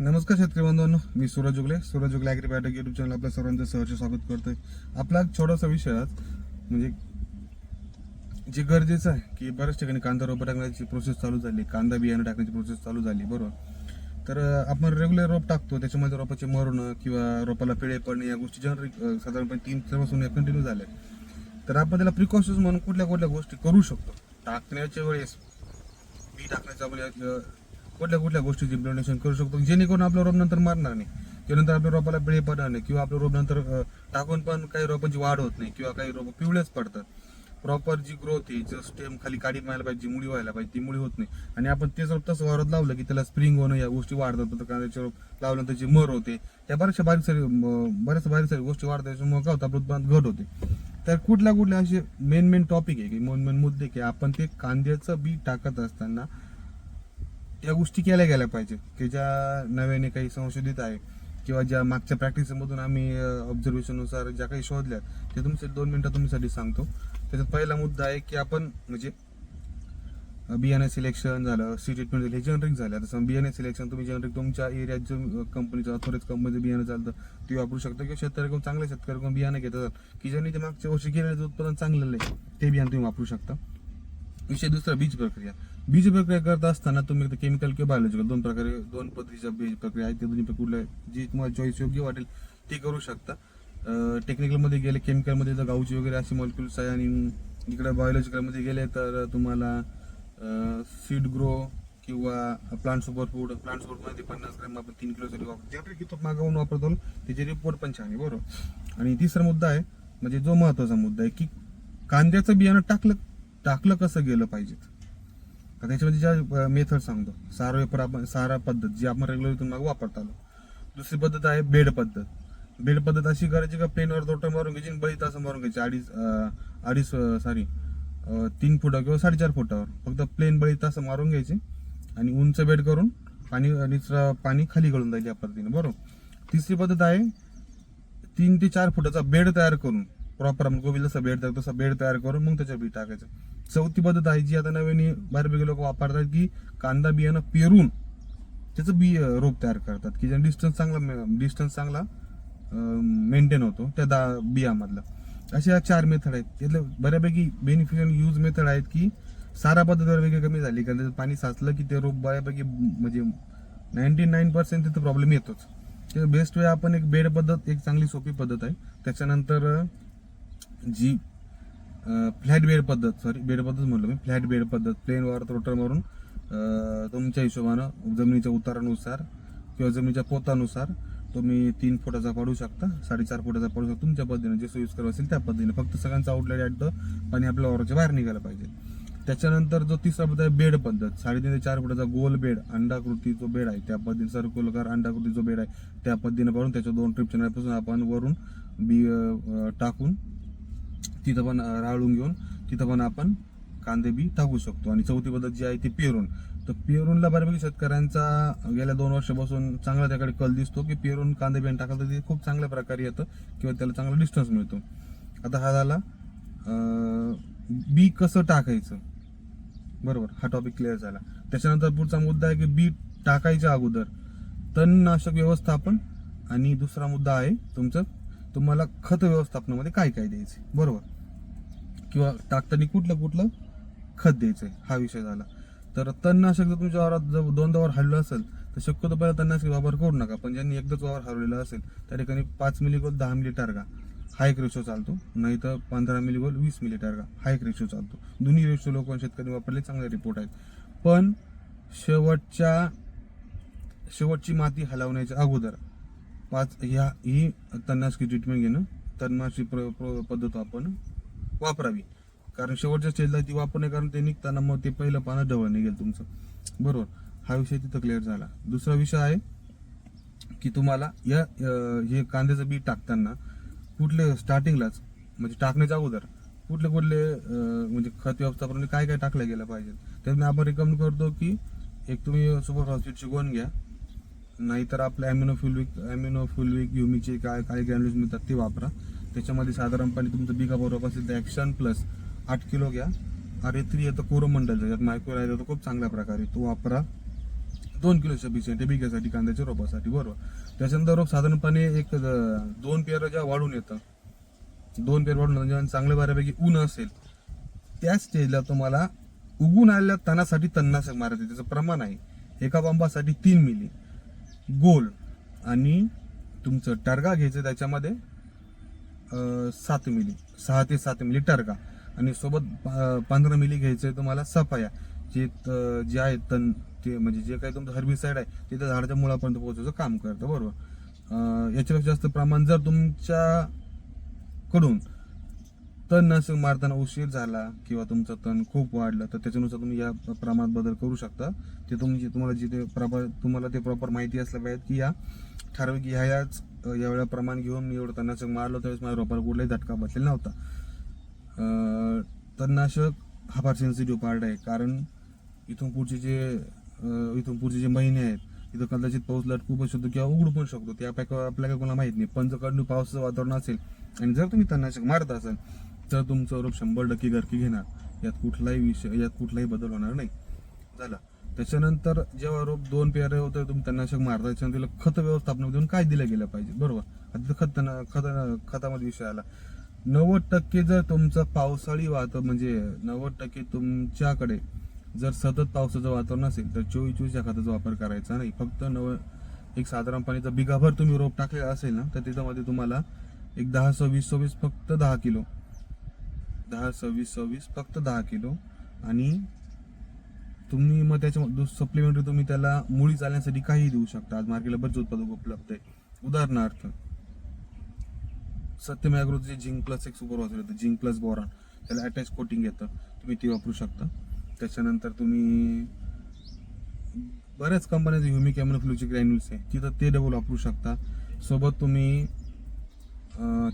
नमस्कार शेतकरी बांधवांनो मी Suraj Jugale Suraj Jugale agribiotic YouTube channel आपल्या सर्वांचं सहर्ष स्वागत करतोय. आपला छोटासा विषय म्हणजे जे गरजेचं आहे की बऱ्याच ठिकाणी कांदा रोपं टाकण्याची प्रोसेस चालू झाली कांदा बियाणं टाकण्याची प्रोसेस चालू झाली बरोबर? तर आपण रेग्युलर रोप टाकतो त्याच्यामध्ये रोपाचे मरणं किंवा रोपाला पिळे पडणे या गोष्टी जनरिक साधारणपणे तीन पासून कंटिन्यू झाल्या. तर आपण त्याला प्रिकॉशन्स म्हणून कुठल्या कुठल्या गोष्टी करू शकतो. टाकण्याच्या वेळेस बी टाकण्याच्या वेळेस म्हणजे, कुठल्या कुठल्या गोष्टीची इम्प्लिमेंटेशन करू शकतो? जेणेकरून आपलं रोप नंतर मारणार नाही. त्यानंतर आपल्या रोपाला बिळे पडणार नाही. किंवा आपलं रोप नंतर टाकून पण काही रोपांची वाढ होत नाही. किंवा काही रोप पिवळेच पडतात. प्रॉपर जी ग्रोथ आहे जो स्टेम खाली काडी मारायला पाहिजे जी मुळी व्हायला पाहिजे ती मुळी होत नाही. आणि आपण तेच रोप तसं वाढत लावलं की त्याला स्प्रिंग होणं या गोष्टी वाढतात. तर कांद्याचे रोप लावल्यानंतर जी मर होते. त्या बऱ्याचशा बारीक सारी बऱ्याच बऱ्याचशा बारीक सारी गोष्टी वाढतात त्याच्यामुळे काय होतं? आपलं उत्पादन घट होते. तर कुठल्या कुठल्या असे मेन मेन टॉपिक आहे की मेन मेन मुद्दे की आपण ते कांद्याचं बी टाकत असताना या गोष्टी केल्या गेल्या पाहिजे की ज्या नव्याने काही संशोधित आहे किंवा ज्या मागच्या प्रॅक्टिसमधून आम्ही ऑब्झर्वेशननुसार ज्या काही शोधल्या ते तुमचे दोन मिनटं तुमच्यासाठी सांगतो. त्याच्यात पहिला मुद्दा आहे की आपण म्हणजे बियाणे सिलेक्शन झालं सी ट्रीटमेंट झाली हे जनरिक झालं. तसं बियाणे सिलेक्शन तुम्ही जनरिक तुमच्या एरियात जो कंपनीचं अथॉरिज कंपनीचं बियाणं चालतं ते वापरू शकता किंवा शेतकऱ्याकडून चांगल्या शेतकऱ्याकडून बियाणं घेत की ज्यांनी ते मागच्या वर्षी केलेलं उत्पादन चांगलं आहे ते बियाणं तुम्ही वापरू शकता. विषय दुसरा बीज प्रक्रिया. बीज प्रक्रिया करत असताना तुम्ही केमिकल किंवा बायोलॉजिकल दोन प्रकारे दोन पद्धतीच्या बीज प्रक्रिया आहेत ते दोन्ही कुठल्या जी तुम्हाला चॉईस योग्य वाटेल ती करू शकता. टेक्निकलमध्ये गेले केमिकलमध्ये जर गावची वगैरे असे मॉलिक्युल्स आहे आणि इकडे बायोलॉजिकलमध्ये गेले तर तुम्हाला सीड ग्रो किंवा प्लांट सुपर फूड प्लांट सुपरमध्ये पन्नास ग्रॅम आपण तीन किलोसाठी वापरतो. जनरल तो मागवून वापरतो त्याचे रिपोर्ट पण छान आहे बरोबर? आणि तिसरा मुद्दा आहे म्हणजे जो महत्त्वाचा मुद्दा आहे की कांद्याचं बियाणं टाकलं टाकलं कसं गेलं पाहिजे त्याच्यामध्ये ज्या मेथड सांगतो. सारा पेपर आपण सारा पद्धत जी आपण रेग्युलर इथून मागे वापरत आलो. दुसरी पद्धत आहे बेड पद्धत. बेड पद्धत अशी करायची का प्लेनवर दोटं मारून घ्यायची आणि बळी तासं मारून घ्यायची. अडीच अडीच सॉरी तीन फुटा किंवा साडेचार फुटावर. फक्त प्लेन बळी तासं मारून घ्यायची आणि उंच बेड करून पाणी आणि पाणी खाली गळून जाईल या पद्धतीने. बरोबर? तिसरी पद्धत आहे तीन ते चार फुटाचा बेड तयार करून प्रॉपर आपण गोबी जसा बेड तयार तसा बेड तयार करून मग त्याच्या बी टाकायचं. चौथी पद्धत आहे जी आता नव्याने बऱ्यापैकी लोक वापरतात की कांदा बियाणं पेरून त्याचं बी रोप तयार करतात. की ज्या डिस्टन्स चांगला डिस्टन्स चांगला मेंटेन होतो त्या दा बियामधला. अशा चार मेथड आहेत. त्यातलं बऱ्यापैकी बेनिफिशियल यूज मेथड आहेत की सारा पद्धत बऱ्यापैकी कमी झाली. कारण त्याचं पाणी साचलं की ते रोप बऱ्यापैकी म्हणजे नाईन्टी नाईन पर्सेंट तिथं प्रॉब्लेम येतोच. ते बेस्ट वे आपण एक बेड पद्धत एक चांगली सोपी पद्धत आहे. त्याच्यानंतर जी फ्लॅट बेड पद्धत सॉरी बेड पद्धत म्हणलो मी फ्लॅट बेड पद्धत प्लेनवर रोटर मारून तुमच्या हिशोबानं जमिनीच्या उतारानुसार किंवा जमिनीच्या पोतानुसार तुम्ही तीन फुटाचा पाडू शकता साडेचार फुटाचा पाडू शकता तुमच्या पद्धतीने जे सोयीस्कर असेल त्या पद्धतीने. फक्त सगळ्यांचा आउटलेट ॲट पाणी आपल्या वावराच्या बाहेर निघायला पाहिजे. त्याच्यानंतर जो तिसरा पद्धत आहे बेड पद्धत. साडेतीन ते चार फुटाचा गोल बेड अंडाकृती जो बेड आहे त्या पद्धतीने सर्कुलकार अंडाकृती जो बेड आहे त्या पद्धतीने पाडून त्याच्या दोन ट्रिप चॅनलपासून आपण वरून बी टाकून तिथं पण राळून घेऊन तिथं पण आपण कांदे बी टाकू शकतो. आणि चौथी पद्धत जी आहे ती पेरून. तर पेरूनला बऱ्यापैकी शेतकऱ्यांचा गेल्या दोन वर्षापासून चांगला त्याकडे कल दिसतो की पेरून कांदे बियाणं टाकलं तर ते खूप चांगल्या प्रकारे येतं किंवा त्याला चांगला डिस्टन्स मिळतो. आता हा झाला बी कसं टाकायचं? बरोबर हा टॉपिक क्लिअर झाला. त्याच्यानंतर पुढचा मुद्दा आहे की बी टाकायच्या अगोदर तणनाशक व्यवस्थापन आणि दुसरा मुद्दा आहे तुमचं तुम्हाला खत व्यवस्थापनामध्ये काय काय द्यायचे? बरोबर. किंवा टाकताना कुठलं कुठलं खत द्यायचंय हा विषय झाला. तर तणनाशक जर तुमच्या वावरात जर दोनदा वावर हरलं असेल तर शक्यतो पहिला तणनाशक वापर करू नका. पण ज्यांनी एकदाच वावर हरवलेला असेल त्या ठिकाणी पाच मिली गोल दहा मिली टारगा हा एक रेशो चालतो. नाही तर पंधरा मिली गोल वीस मिली टारगा हा एक रेशो चालतो. दोन्ही रेशो लोक शेतकरी वापरले चांगले रिपोर्ट आहेत. पण शेवटच्या शेवटची माती हलवण्याच्या अगोदर पाच ह्या ही तणनाशकी ट्रीटमेंट घेणं तणनाशकी प्र- पद्धत आपण वापरावी. कारण शेवटच्या स्टेजला ती वापरणे कारण ते निघताना मग ते पहिलं पानं ढवळ निघेल तुमचं. बरोबर. हा विषय तिथं क्लिअर झाला. दुसरा विषय आहे की तुम्हाला या हे कांद्याचं बी टाकताना कुठले स्टार्टिंगलाच म्हणजे टाकण्याच्या अगोदर कुठले कुठले म्हणजे खत व्यवस्थापन काय काय टाकलं गेलं पाहिजे? त्यामुळे आपण रिकमेंड करतो की एक तुम्ही सुपर फॉस्फेट शिकवून घ्या. नाहीतर आपलं ॲम्युनोफ्युलविक ॲम्युनोफ्युलविक युमिकचे काय काय ग्रॅन्युल्स मिळतात ते वापरा. त्याच्यामध्ये साधारणपणे तुमचं बिगा बरोबर असेल तर ॲक्शन प्लस आठ किलो घ्या. अरे थ्री येतं कोरोमंडल त्याच्यात मायक्रो आहे तो खूप चांगल्या प्रकारे तो वापरा. दोन किलो सफिशियंट आहे बिघ्यासाठी कांद्याच्या रोपासाठी बरोबर. त्याच्यानंतर रोप साधारणपणे एक दोन पेर जेव्हा वाढून येतं. दोन पेर वाढून येतं, जेव्हा चांगल्या बऱ्यापैकी ऊन असेल. त्या स्टेजला तुम्हाला उगून आलेल्या तणासाठी तणनाशक मारायचं त्याचं प्रमाण आहे एका पंपासाठी तीन मिली. गोल. आणि तुमचं टर्गा घ्यायचं त्याच्यामध्ये सात मिली. सहा ते सात मिली टर्गा. आणि सोबत पंधरा मिली घ्यायचं आहे तुम्हाला सफाया. जे त- जे आहे तण ते म्हणजे जे काही तुमचं हर्बिसाईड आहे ते त्या झाडाच्या मुळापर्यंत पोहोचायचं काम करतं बरोबर? याच्यापेक्षा जास्त प्रमाण जर तुमच्याकडून तण नसेल मारताना उशीर झाला किंवा तुमचं तण खूप वाढलं तर त्याच्यानुसार तुम्ही या प्रमाणात बदल करू शकता. ते तुमची तुम्हाला जिथे प्रॉपर तुम्हाला ते प्रॉपर माहिती असलं पाहिजे की या ठराविक ह्या याच प्रमाण घेऊन मी एवढं तणनाशक मारलं त्यावेळेस माझ्या रोपाला कुठलाही झटका बसलेला नव्हता. तणनाशक हा फार सेन्सिटिव्ह पार्ट आहे. कारण इथून पुढचे जे इथून पुढचे जे महिने आहेत इथं कदाचित पाऊस लटकू पण शकतो किंवा उघडू पण शकतो. ते आपल्या आपल्या कोणाला माहीत नाही. पण जर कंटिन्यू पावसाचं वातावरण असेल आणि जर तुम्ही तणनाशक मारत असाल तर तुमचं रोप शंभर टक्के घरकी घेणार. यात कुठलाही विषय यात कुठलाही बदल होणार नाही. झाला. त्याच्यानंतर जेव्हा रोप दोन पेरे होतं तुम्ही तणनाशक मारता. त्याच्यानंतर तिला खत देऊन काय दिलं गेलं पाहिजे. बरोबर. आता तिथं खत खत खतामध्ये विषय आला. नव्वद टक्के जर तुमचं पावसाळी वातावरण म्हणजे नव्वद टक्के तुमच्याकडे जर सतत पावसाचं वातावरण असेल तर चोवीस चोवीस या खताचा वापर करायचा नाही. फक्त नव एक साधारणपणे जर बिगाभर तुम्ही रोप टाकलेला असेल ना तर त्याच्यामध्ये तुम्हाला एक दहा सव्वीस सव्वीस फक्त दहा किलो. दहा सव्वीस सव्वीस फक्त दहा किलो. आणि तुम्ही मग त्याच्या सप्लिमेंटरी तुम्ही त्याला मुळी चालण्यासाठी काही देऊ शकता. आज मार्केटला बरेच उत्पादक उपलब्ध आहे उदाहरणार्थ सत्यम ॲग्रोचे झिंक प्लस एक सुपर वाचलं येतं. झिंक प्लस बोरॉन त्याला अटॅच कोटिंग येतं. तुम्ही ते वापरू शकता. त्याच्यानंतर तुम्ही बऱ्याच कंपन्याचे ह्युमिक फ्लूचे ग्रॅन्युल्स आहे. तिथं ते डबल वापरू शकता. सोबत तुम्ही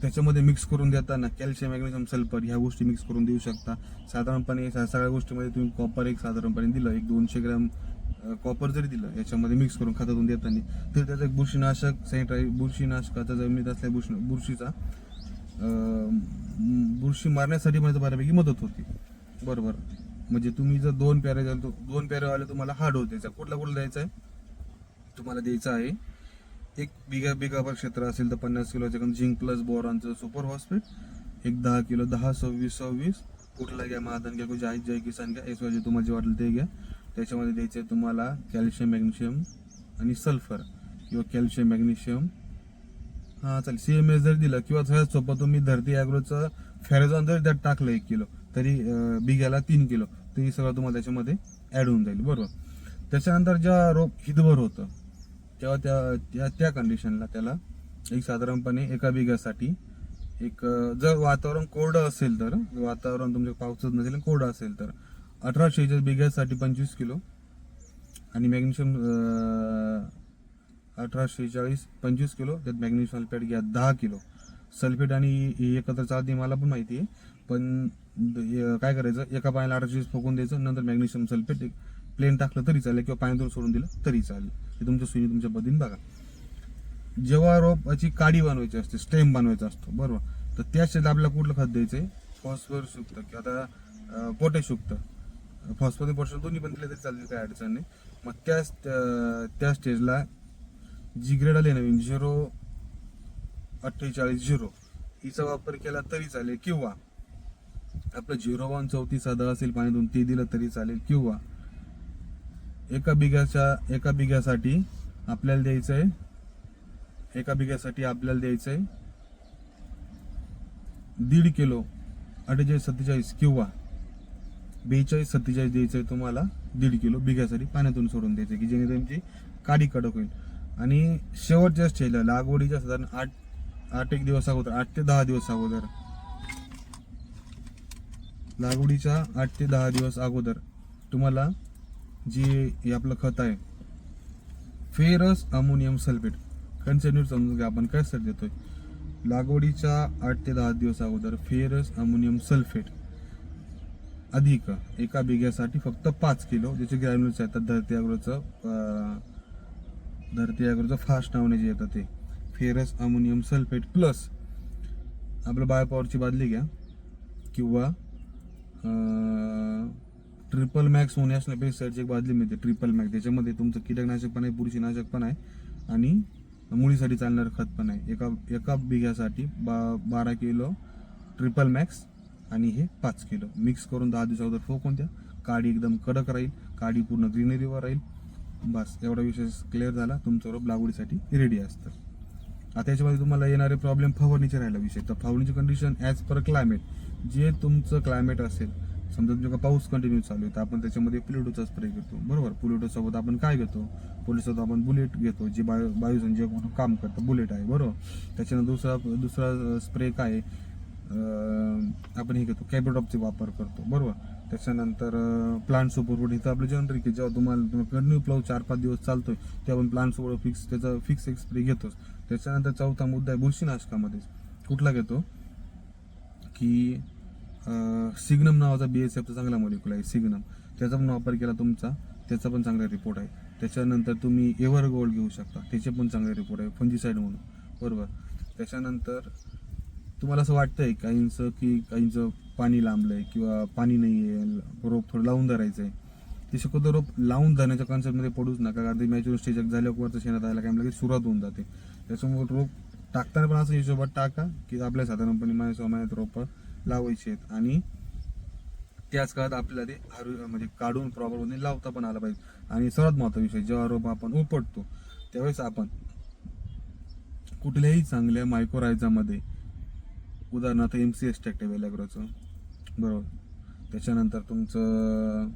त्याच्यामध्ये मिक्स करून देताना कॅल्शियम मॅग्नेशियम सल्फर ह्या गोष्टी मिक्स करून देऊ शकता. साधारणपणे सगळ्या गोष्टीमध्ये तुम्ही कॉपर एक साधारणपणे दिलं. एक दोनशे ग्रॅम कॉपर जरी दिलं याच्यामध्ये मिक्स करून खतातून देताना तर त्याचं एक बुरशीनाशक सॅनिटाईज बुरशीनाशकाचा जमिनीत असल्या बुरशी बुरशीचा बुरशी मारण्यासाठी माझं बऱ्यापैकी मदत होती. बरोबर. म्हणजे तुम्ही जर दोन प्यारे झाले तो दोन प्यारेवाले तुम्हाला हार्ड होत द्यायचा कुठला कुठला द्यायचा आहे? तुम्हाला द्यायचा आहे. एक बिघा बिघाभर क्षेत्र असेल तर पन्नास किलोच्या झिंक प्लस बोरॉनचं सुपर हॉस्पिट एक दहा किलो दहा सव्वीस सव्वीस. कुठला घ्या महादान घ्या जय जय किसान घ्या एस वाय तुम्हाला जे वाटेल ते घ्या. त्याच्यामध्ये द्यायचं आहे तुम्हाला कॅल्शियम मॅग्नेशियम आणि सल्फर किंवा कॅल्शियम मॅग्नेशियम. हां चालेल. सी एम एस जर दिलं किंवा सगळ्यात सोपं तुम्ही धरती ॲग्रोचं फॅरेझॉन जर त्यात टाकलं एक किलो तरी बिग्याला तीन किलो तरी सगळं तुम्हाला त्याच्यामध्ये ॲड होऊन जाईल. बरोबर? त्याच्यानंतर जेव्हा रोप हितभर होतं तेव्हा त्या त्या त्या कंडिशनला त्याला एक साधारणपणे एका बिघ्यासाठी एक जर वातावरण कोरडं असेल तर वातावरण तुमचं पावसात नसेल कोरडं असेल तर अठरा शेहेचाळीस बिघ्यासाठी पंचवीस किलो. आणि मॅग्नेशियम अठरा शेहेचाळीस पंचवीस किलो. त्यात मॅग्नेशियम सल्फेट घ्या दहा किलो. सल्फेट आणि एकत्र चालते मला पण माहिती आहे. पण काय करायचं? एका पाण्याला अठरा फोकून द्यायचं नंतर मॅग्नेशियम सल्फेट एक प्लेन टाकलं तरी चालेल किंवा पाण्यातून सोडून दिलं तरी चालेल. हे तुमच्या सुनी तुमच्या पद्धतीने बघा. जेव्हा रोपाची काडी बनवायची असते स्टेम बनवायचा असतो बरोबर? तर त्या स्टेजला आपल्याला कुठलं खत आहे फॉस्फरस युक्त किंवा आता पोटॅश युक्त. फॉस्फरस पोटॅश दोन्ही पण दिले तरी चालतील काही अडचण नाही. मग त्या त्या स्टेजला जी ग्रेड आली नवीन झिरो अठ्ठेचाळीस झिरो हिचा वापर केला तरी चालेल किंवा आपलं झिरो वन चौतीस साधा असेल पाण्यातून ते दिलं तरी चालेल किंवा एका बिघ्याच्या एका बिघ्यासाठी आपल्याला द्यायचं आहे एका बिघ्यासाठी आपल्याला द्यायचं आहे दीड किलो अठ्ठेचाळीस सत्तेचाळीस किंवा बेचाळीस सत्तेचाळीस द्यायचं आहे तुम्हाला दीड किलो बिघ्यासाठी पाण्यातून सोडून द्यायचं आहे की जेणे तुमची काडी कडक होईल. आणि शेवटच्या स्टेजला लागवडीच्या साधारण आठ आठ एक दिवस अगोदर आठ ते दहा दिवस अगोदर. लागवडीच्या आठ ते दहा दिवस अगोदर तुम्हाला जे हे आपलं खत आहे फेरस अमोनियम सल्फेट कन्सेंट्रेट समजून घ्या आपण काय सर देतोय. लागवडीच्या आठ ते दहा दिवस अगोदर फेरस अमोनियम सल्फेट. अधिक. एका बिघ्यासाठी फक्त पाच किलो ज्याचे ग्रॅन्युल्स येतात धरती अग्रोचं धरती अग्रोचं फास्ट नावाने जे येतं ते. फेरस अमोनियम सल्फेट प्लस आपलं बायोपॉवरची बादली घ्या. किंवा ट्रिपल मॅक्स होण्यास असल्या एक बादली मिळते ट्रिपल मॅक्स त्याच्यामध्ये तुमचं कीटकनाशक पण आहे बुरशीनाशक पण आहे आणि मुळीसाठी चालणारं खत पण आहे. एका एका बिघ्यासाठी बा बारा किलो ट्रिपल मॅक्स आणि हे पाच किलो. मिक्स करून दहा दिवसा अगोदर फोकून द्या. काडी एकदम कडक राहील. काडी पूर्ण ग्रीनरीवर राहील. बस एवढा विषय क्लिअर झाला. तुमचं रोप लागवडीसाठी रेडी असतं. आता याच्यामध्ये तुम्हाला येणारे प्रॉब्लेम फवारणीचे राहिला विषय. तर फवारणीची कंडिशन ॲज पर क्लायमेट जे तुमचं क्लायमेट असेल समजा तुमच्या पाऊस कंटिन्यू चालू आहे तर आपण त्याच्यामध्ये प्लुटोचा स्प्रे घेतो बरोबर? पुलिटोसोबत आपण काय घेतो? पोलिसोबत आपण बुलेट घेतो जे बायो बायोसंजय म्हणून काम करतं बुलेट आहे. बरोबर? त्याच्यानंतर दुसरा दुसरा स्प्रे काय आहे? आपण हे घेतो कॅबोटॉपचे वापर करतो बरोबर? त्याच्यानंतर प्लांट सुपरवूड इथं आपलं जनरिक आहे जेव्हा तुम्हाला कंटिन्यू प्लव चार पाच दिवस चालतोय तेव्हा आपण प्लांट सुपरवूड फिक्स त्याचा फिक्स एक स्प्रे घेतोच. त्याच्यानंतर चौथा मुद्दा आहे बुरशीनाशकामध्ये. कुठला घेतो? की सिग्नम नावाचा बी एस एफचा चांगला मॉलिक्युल आहे सिग्नम त्याचा पण वापर केला तुमचा त्याचा पण चांगला रिपोर्ट आहे. त्याच्यानंतर तुम्ही एव्हर गोल्ड घेऊ शकता त्याचे पण चांगले रिपोर्ट आहे फंजीसाईड म्हणून बरोबर? त्याच्यानंतर तुम्हाला असं वाटतंय काहींचं की काहींचं पाणी लांबलंय किंवा पाणी नाही आहे रोप थोडं लावून धरायचं आहे ते शक्यतो रोप लावून धरण्याच्या कॉन्सेप्टमध्ये पडूच नका कारण ते मॅच्युअर स्टेज झाल्यावर शेणात आयला काय लगेच सुरुवात होऊन जाते. त्याच्यामुळे रोप टाकताना पण असं हिशोबात टाका की आपल्या साधारणपणे महिन्या महिन्यात रोपं लावायची आहेत. आणि त्याच काळात आपल्याला ते हरू म्हणजे काढून प्रॉपरमध्ये लावता पण आलं पाहिजे. आणि सर्वात महत्त्वाचा विषय जेव्हा रोप आपण उपटतो त्यावेळेस आपण कुठल्याही चांगल्या मायक्रोरायझामध्ये उदाहरणार्थ एम सी एस टॅक्टिव्ह वेलाग्रोचं बरोबर. त्याच्यानंतर तुमचं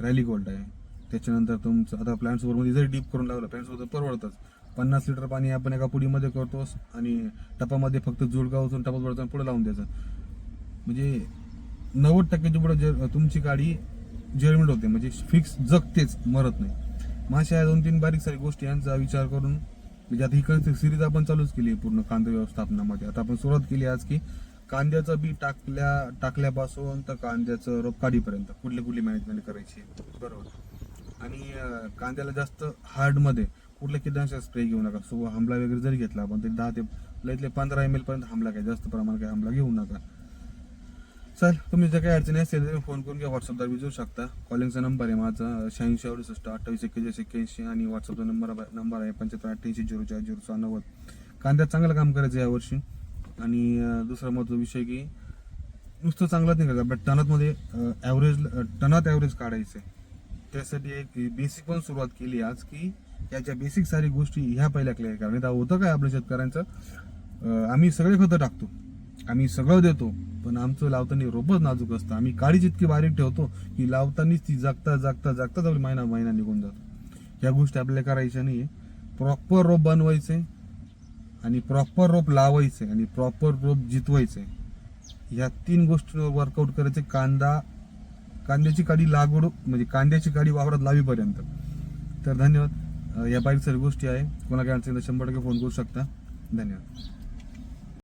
रॅली गोल्ड आहे. त्याच्यानंतर तुमचं आता प्लॅन्ट्सवरमध्ये जरी डीप करून लागलं प्लॅन्ट्सवर परवडतंच परवडतच. पन्नास लिटर पाणी आपण एका पुडीमध्ये करतोस आणि टपामध्ये फक्त जोडगावतून टपात वळताना पुढे लावून द्यायचं. म्हणजे नव्वद टक्क्याची पुढे जर तुमची गाडी जर्मिट होते म्हणजे फिक्स जगतेच मरत नाही. माशा दोन तीन बारीक सारी गोष्टी यांचा विचार करून म्हणजे आता ही सिरीज आपण चालूच केली आहे पूर्ण कांदा व्यवस्थापनामध्ये. आता आपण सुरुवात केली आज की कांद्याचं बी टाकल्या टाकल्यापासून तर कांद्याचं रोप काढीपर्यंत कुठली कुठली मॅनेजमेंट करायची? बरोबर. आणि कांद्याला जास्त हार्डमध्ये कुठलं कीटकनाशक स्प्रे घेऊ नका. सो हमला वगैरे जरी घेतला आपण ते दहा ते लईतले पंधरा एम एल पर्यंत हमला काय? जास्त प्रमाणात काय हमला घेऊ नका. सर तुम्ही जर काही अडचणी असतील तर फोन करून किंवा व्हॉट्सअपला विचारू शकता. कॉलिंगचा नंबर आहे माझा शहाऐंशी अडुसष्ट अठ्ठावीस एक्केचाळीस एक्क्याऐंशी आणि व्हॉट्सअपचा नंबर नंबर आहे पंच्याहत्तर अठ्ठ्याऐंशी झिरो चार झिरो सहा नव्वद. कांद्यात चांगलं काम करायचं यावर्षी आणि दुसरा महत्त्वाचा विषय की नुसतं चांगलाच नाही करायचं बट टनातमध्ये ॲव्हरेज टनात ॲव्हरेज काढायचं आहे त्यासाठी एक बेसिक पण सुरुवात केली आज की याच्या बेसिक सारी गोष्टी ह्या पहिल्या क्लिअर करा. नाही होतं काय आपल्या शेतकऱ्यांचं? आम्ही सगळे खतं टाकतो. आम्ही सगळं देतो पण आमचं लावताना रोपच नाजूक असतं. आम्ही काळीच इतकी बारीक ठेवतो की लावतानीच ती जागता जागता जागताच आपली महिना महिना निघून जातो. या गोष्टी आपल्याला करायच्या नाही प्रॉपर रोप बनवायचे आणि प्रॉपर रोप लावायचे आणि प्रॉपर रोप जितवायचे. या तीन गोष्टींवर वर्कआउट करायचे. कांदा कांद्याची काडी लागवड म्हणजे कांद्याची काडी वावरात लावीपर्यंत. तर धन्यवाद. या बाईक सर्व गोष्टी आहे. कोणा काय अडचण शंभर टक्के फोन करू शकता. धन्यवाद.